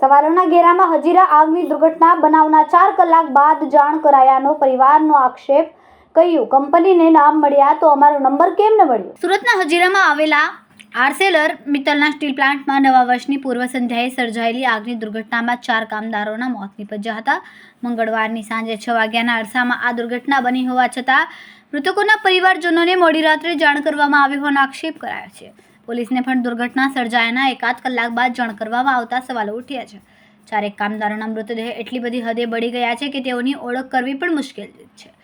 સવાલોના ઘેરામાં હજીરા આગની દુર્ઘટના બનાવના ચાર કલાક બાદ જાણ કરાયાનો પરિવારનો આક્ષેપ. કહ્યું, કંપનીને નામ મળ્યા તો અમારો નંબર કેમ ન મળ્યો? સુરતના હજીરામાં આવેલા આર્સેલર મિત્તલના સ્ટીલ પ્લાન્ટમાં નવા વર્ષની પૂર્વ સંધ્યાએ સર્જાયેલી આગની દુર્ઘટનામાં ચાર કામદારોના મોત નીપજ્યા હતા. મંગળવારની સાંજે છ વાગ્યાના અરસામાં આ દુર્ઘટના બની હોવા છતાં મૃતકોના પરિવારજનોને મોડી રાત્રે જાણ કરવામાં આવી હોવાનો આક્ષેપ કરાયો છે. પોલીસને પણ દુર્ઘટના સર્જાયાના એકાદ કલાક બાદ જાણ કરવામાં આવતા સવાલો ઉઠ્યા છે. ચારેક કામદારોના મૃતદેહ એટલી બધી હદે બળી ગયા છે કે તેઓની ઓળખ કરવી પણ મુશ્કેલ છે.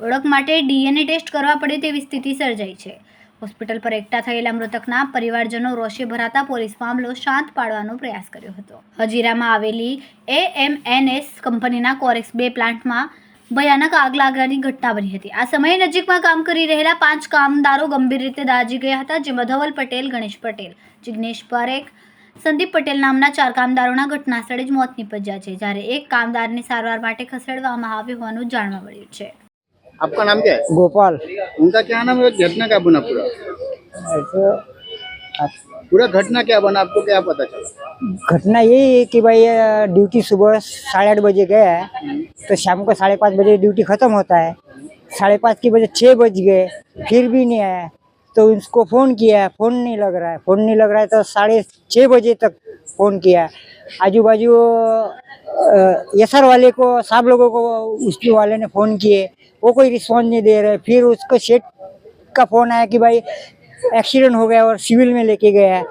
ઓળખ માટે ડીએનએ ટેસ્ટ કરવા પડે તેવી સ્થિતિ સર્જાઈ છે. હોસ્પિટલ પર એકઠા થયેલા મૃતકના પરિવારજનો રોષે ભરાતા પોલીસ મામલો શાંત પાડવાનો પ્રયાસ કર્યો હતો. હજીરામાં આવેલી એએમએનએસ કંપનીના કોરેક્સ બે પ્લાન્ટમાં ભયાનક આગ લાગવાની ઘટના બની હતી. આ સમયે નજીકમાં કામ કરી રહેલા પાંચ કામદારો ગંભીર રીતે દાજી ગયા હતા, જેમાં ધવલ પટેલ, ગણેશ પટેલ, જિગ્નેશ પારેખ, સંદીપ પટેલ નામના ચાર કામદારોના ઘટના સ્થળે જ મોત નીપજ્યા છે, જ્યારે એક કામદારને સારવાર માટે ખસેડવામાં આવ્યો હોવાનું જાણવા મળ્યું છે. आपका नाम क्या है? गोपाल। उनका क्या नाम है? घटना क्या बना पूरा? पूरा घटना क्या बना? आपको क्या पता चला? घटना यही है कि भाई ड्यूटी सुबह साढ़े आठ बजे गया है तो शाम को साढ़े पाँच बजे ड्यूटी ख़त्म होता है। साढ़े पाँच की बजे छः बज गए फिर भी नहीं आया। तो उसको फ़ोन किया है फ़ोन नहीं लग रहा है। फ़ोन नहीं लग रहा है तो साढ़े छः बजे तक फ़ोन किया। आजू बाजू यसर वाले को, सब लोगों को, उसके वाले ने फ़ोन किए। वो कोई रिस्पॉन्स नहीं दे रहे। फिर उसको सेठ का फ़ोन आया कि भाई, एक्सीडेंट हो गया और सिविल में लेके गया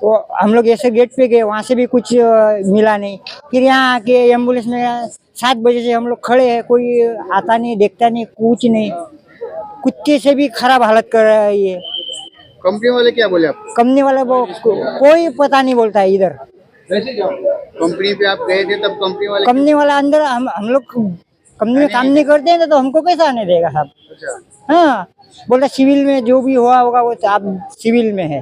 तो हम लोग ऐसे गेट पे गए, वहाँ से भी कुछ मिला नहीं। फिर यहाँ आके एंबुलेंस में सात बजे से हम लोग खड़े हैं। कोई आता नहीं, देखता नहीं, कुछ नहीं। कुत्ते से भी खराब हालत कर रहा है ये। कंपनी वाले क्या बोले आपको? कंपनी वाला वो को, कोई पता नहीं बोलता है इधर। कंपनी पे आप गए थे तब कंपनी वाले कंपनी वाला अंदर हम हम लोग कंपनी में काम नहीं करते हैं तो हमको कैसा आने देगा साहब? अच्छा। हाँ बोलता सिविल में जो भी हुआ होगा वो आप सिविल में है।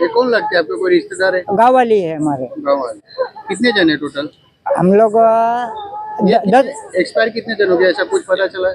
ये कौन लगते हैं? आपके कोई रिश्तेदार है? गाँव वाली है हमारे। गाँव वाले। कितने जन है टोटल हम लोग एक्सपायर कितने जन हो गए? ऐसा कुछ पता चला है?